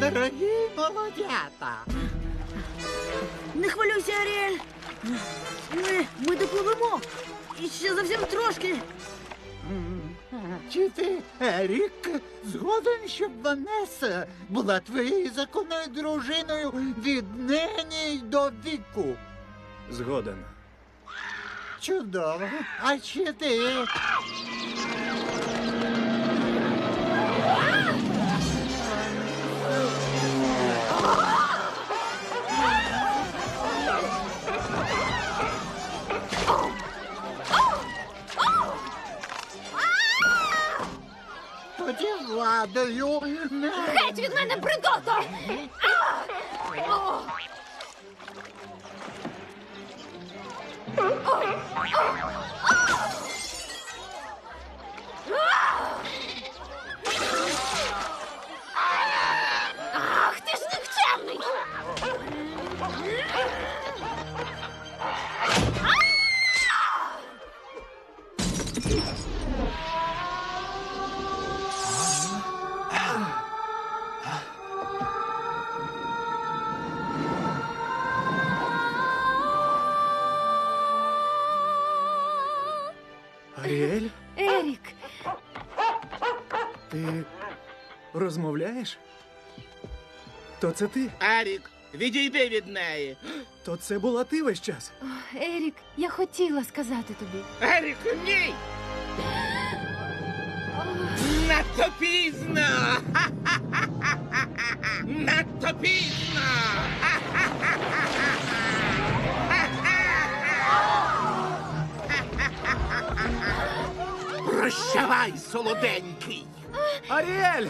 дорогі молодята. Не хвилюйся, Аріель. Ми, ми допливемо. І ще зовсім трошки. Чи ти, Ерік, згоден, щоб Ванеса була твоєю законною дружиною від нині й до віку? Згоден. Чудово. А чи ти? Владою не... Геть від мене бредото! Ах, ти ж нікчемний! Аріель, Ерік, ти розмовляєш? То це ти? Арік, відійди від неї. То це була ти весь час. Ерік, я хотіла сказати тобі. Арік, ні! Надто пізно! Надто пізно! Прощавай, солоденький! Аріель!